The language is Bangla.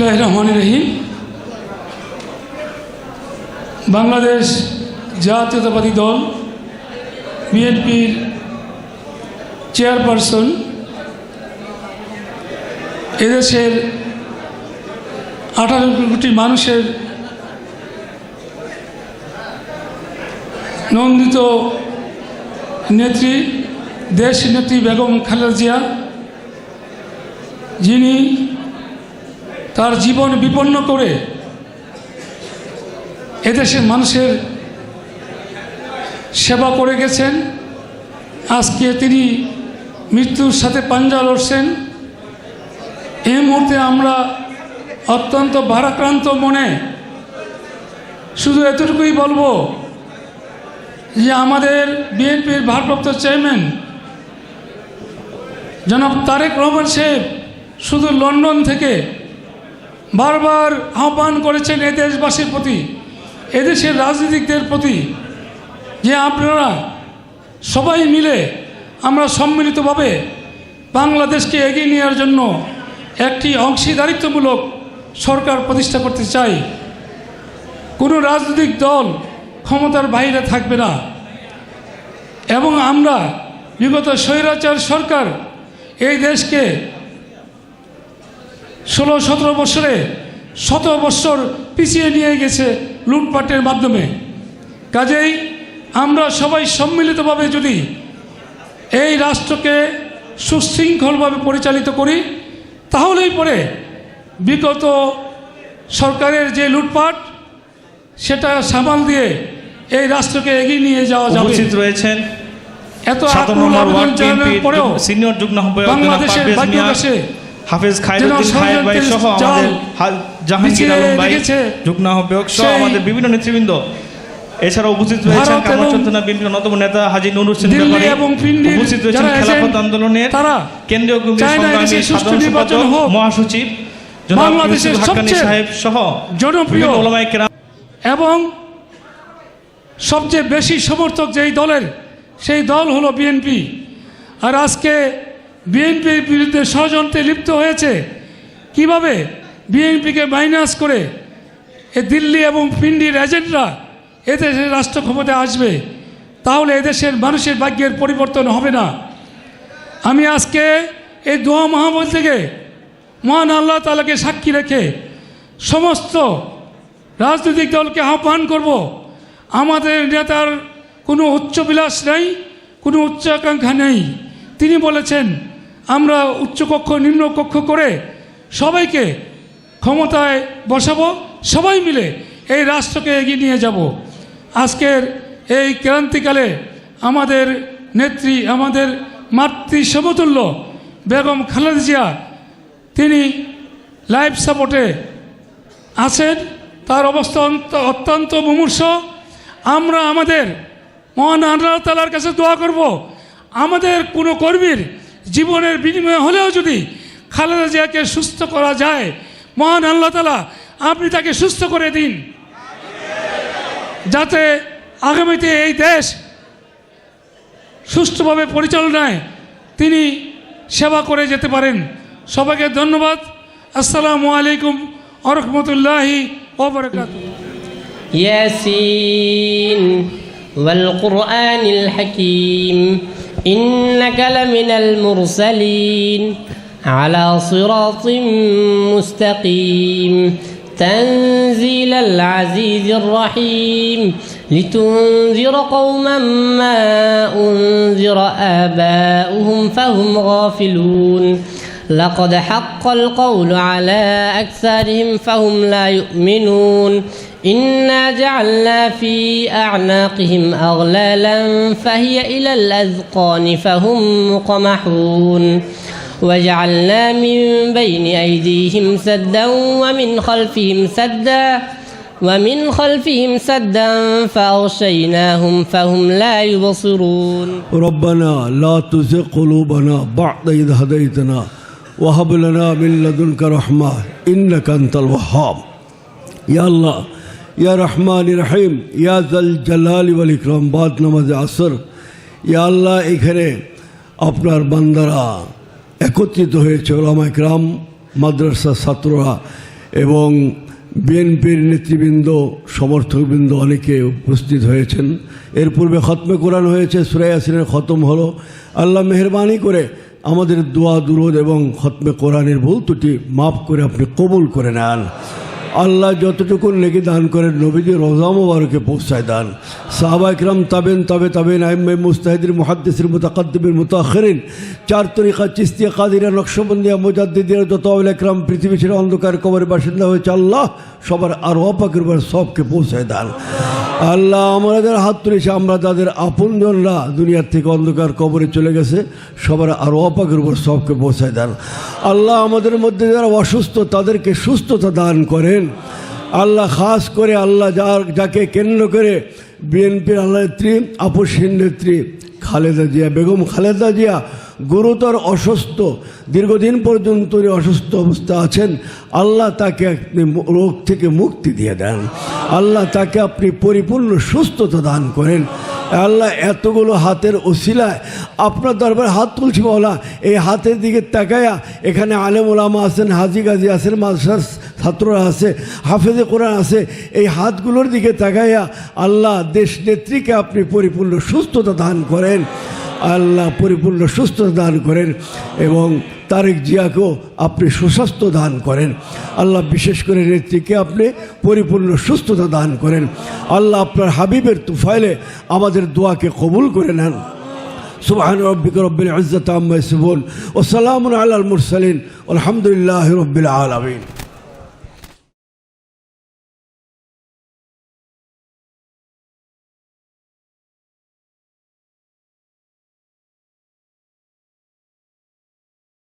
বিসমিল্লাহ রহমান রহিম বাংলাদেশ জাতীয়তাবাদী দল, বিএনপির চেয়ারপারসন, এদেশের আঠারো কোটি মানুষের নন্দিত নেত্রী, দেশ নেত্রী বেগম খালেদা জিয়া, যিনি তার জীবন বিপন্ন করে এদেশের মানুষের সেবা করে গেছেন। আজকে তিনি মৃত্যুর সাথে পাঞ্জা লড়ছেন। এই মুহূর্তে আমরা অত্যন্ত ভারাক্রান্ত মনে শুধু এতটুকুই বলব যে আমাদের বিএনপির ভারপ্রাপ্ত চেয়ারম্যান জনাব তারেক রহমান সাহেব শুধু লন্ডন থেকে বারবার আহ্বান করেছেন এ দেশবাসীর প্রতি এদেশের রাজনীতিকদের প্রতি, যে আপনারা সবাই মিলে আমরা সম্মিলিতভাবে বাংলাদেশকে এগিয়ে নেওয়ার জন্য একটি অংশীদারিত্বমূলক সরকার প্রতিষ্ঠা করতে চাই। কোনো রাজনৈতিক দল ক্ষমতার বাইরে থাকবে না। এবং আমরা বিগত স্বৈরাচার সরকার এই দেশকে ষোলো সতেরো বছরে শত বছর পিছিয়ে নিয়ে গেছে লুটপাটের মাধ্যমে। কাজেই আমরা সবাই সম্মিলিতভাবে যদি এই রাষ্ট্রকে সুশৃঙ্খলভাবে পরিচালিত করি তাহলেই পরে বিগত সরকারের যে লুটপাট সেটা সামাল দিয়ে এই রাষ্ট্রকে এগিয়ে নিয়ে যাওয়া যাবে। রয়েছেন এত আকুল আবেদন জানানোর পরেও সিনিয়র যুগ্ম বাংলাদেশের ভাগ্যবাসে হাফেজ খায়রুদ্দিন খায়ের ভাই সহ আমাদের জাহাঙ্গীর আলম ভাই আহ্বায়ক সহ আমাদের বিভিন্ন নেতৃবৃন্দ। এছাড়া উপস্থিত রয়েছেন বিএনপির অন্যতম নেতা হাজি নুর হোসেন ব্যাপারী। এবং পিন্ডির উপস্থিত রয়েছেন খেলাফত আন্দোলনের কেন্দ্রীয় কমিটির সংগ্রামী সাধারণ সম্পাদক মহাসচিব জনাব বাংলাদেশের ইউসুফ হাক্কানি সবচেয়ে সাহেব সহ জনপ্রিয় ওলামায়ে কেরাম। এবং সবচেয়ে বেশি সমর্থক যেই দলের সেই দল হলো বিএনপি। আর আজকে বিএনপির বিরুদ্ধে ষড়যন্ত্রে লিপ্ত হয়েছে। কীভাবে? বিএনপিকে মাইনাস করে এ দিল্লি এবং পিন্ডির এজেন্টরা এদেশের রাষ্ট্র ক্ষমতায় আসবে, তাহলে এদেশের মানুষের ভাগ্যের পরিবর্তন হবে না। আমি আজকে এই দোয়া মাহমুদ থেকে মহান আল্লাহ তালাকে সাক্ষী রেখে সমস্ত রাজনৈতিক দলকে আহ্বান করব। আমাদের নেতার কোনো উচ্চবিলাস নেই, কোনো উচ্চাকাঙ্ক্ষা নেই। তিনি বলেছেন আমরা উচ্চকক্ষ, নিম্নকক্ষ করে সবাইকে ক্ষমতায় বসাবো, সবাই মিলে এই রাষ্ট্রকে এগিয়ে নিয়ে যাব। আজকের এই ক্রান্তিকালে আমাদের নেত্রী, আমাদের মাতৃ সমতুল্য বেগম খালেদা তিনি লাইফ সাপোর্টে আছেন, তার অবস্থা অত্যন্ত মুমূর্ষ। আমরা আমাদের মহান আল্লাহ তালার কাছে দোয়া করব। আমাদের কোনো কর্মীর জীবনের বিনিময়ে হলেও যদি খালেদা জিয়াকে সুস্থ করা যায় মহান আল্লাহ তালা আপনি তাকে সুস্থ করে দিন যাতে আগামীতে এই দেশ সুষ্ঠুভাবে পরিচালনায় তিনি সেবা করে যেতে পারেন সবাইকে ধন্যবাদ আসসালামু আলাইকুম আরহামতুল্লাহি ওবরাকাত ياسين والقرآن الحكيم إنك لمن المرسلين على صراط مستقيم. تنزيل العزيز الرحيم. لتنذر قوما ما أنذر آباؤهم فهم غافلون. لقد حق القول على أكثرهم فهم لا يؤمنون. إنا جعلنا في أعناقهم أغلالا فهي إلى الأذقان فهم مقمحون. وجعلنا من بين أيديهم سدا ومن خلفهم سدا ومن خلفهم سدا فأغشيناهم فهم لا يبصرون. ربنا لا تزغ قلوبنا بعد إذ هديتنا ওয়াহাব লানা মিন লাদুনকা রহমা, ইন্নাকা আনতাল ওয়াহাব। ইয়া ইয়া রহমান রহিম, ইয়া জাল জালাল ওয়াল বাদ নামাজ আসর। ইয়া এখানে আপনার বান্দারা একত্রিত হয়েছে ওলামা ইকরাম মাদ্রাসা ছাত্ররা এবং বিএনপির নেতৃবৃন্দ, সমর্থকবৃন্দ অনেকে উপস্থিত হয়েছেন। এর পূর্বে খতমে কোরআন হয়েছে সুরাই আসিনের খতম হলো। আল্লাহ মেহরবানি করে আমাদের দোয়া দুরোধ এবং খতমে কোরআনের ভুল ত্রুটি মাফ করে আপনি কবুল করে নেন। আল্লাহ যতটুকু নেকি দান করেন, নবীজি রোজা মোবারকে পৌঁছায় দান। সাহাবা ইকরাম তাবেন, তাবে তাবেন আহমে মুস্তাহিদির মুহাদ্দিসির মুতাকাদ্দিমের মুতাখিরিন চার তরিকা চিস্তিয়া কাদিরা নকশবন্দিয়া মুজাদ্দিদিরা যত একরাম পৃথিবী ছেড়ে অন্ধকার, কবরের বাসিন্দা হয়েছে আল্লাহ। সবার আর অপাকের বার সবকে পৌঁছায় দান। আল্লাহ আমাদের হাত তুলেছে, আমরা তাদের আপনজনরা দুনিয়ার থেকে অন্ধকার কবরে চলে গেছে, সবার আর অপাকের উপর সবকে পৌঁছায় দেন। আল্লাহ আমাদের মধ্যে যারা অসুস্থ, তাদেরকে সুস্থতা দান করেন। আল্লাহ খাস করে আল্লাহ যার, যাকে কেন্দ্র করে বিএনপির আল্লাহ নেত্রী আপসীন নেত্রী খালেদা জিয়া, বেগম খালেদা জিয়া গুরুতর অসুস্থ, দীর্ঘদিন পর্যন্ত অসুস্থ অবস্থা আছেন, আল্লাহ তাকে আপনি রোগ থেকে মুক্তি দিয়ে দেন। আল্লাহ তাকে আপনি পরিপূর্ণ সুস্থতা দান করেন। আল্লাহ এতগুলো হাতের ওসিলায় আপনার দরবারে হাত তুলছি বলা এই হাতের দিকে তাকায়া এখানে আলেম ওলামা আছেন, হাজি গাজি আছেন, মাদ্রাসার ছাত্ররা আছে, হাফেজে কোরআন আছে, এই হাতগুলোর দিকে তাকাইয়া আল্লাহ দেশ নেত্রীকে আপনি পরিপূর্ণ সুস্থতা দান করেন। আল্লাহ পরিপূর্ণ সুস্থতা দান করেন এবং তারেক জিয়াকেও আপনি সুস্বাস্থ্য দান করেন। আল্লাহ বিশেষ করে নেত্রীকে আপনি পরিপূর্ণ সুস্থতা দান করেন। আল্লাহ আপনার হাবিবের তুফাইলে আমাদের দোয়াকে কবুল করে নেন। সুবহান রব্বিক রব্বিল ইজ্জাতি আম্মা ইয়াসিফুন ওয়া সালামুন আলাল মুরসালিন। আলহামদুলিল্লাহি রব্বিল আলামিন।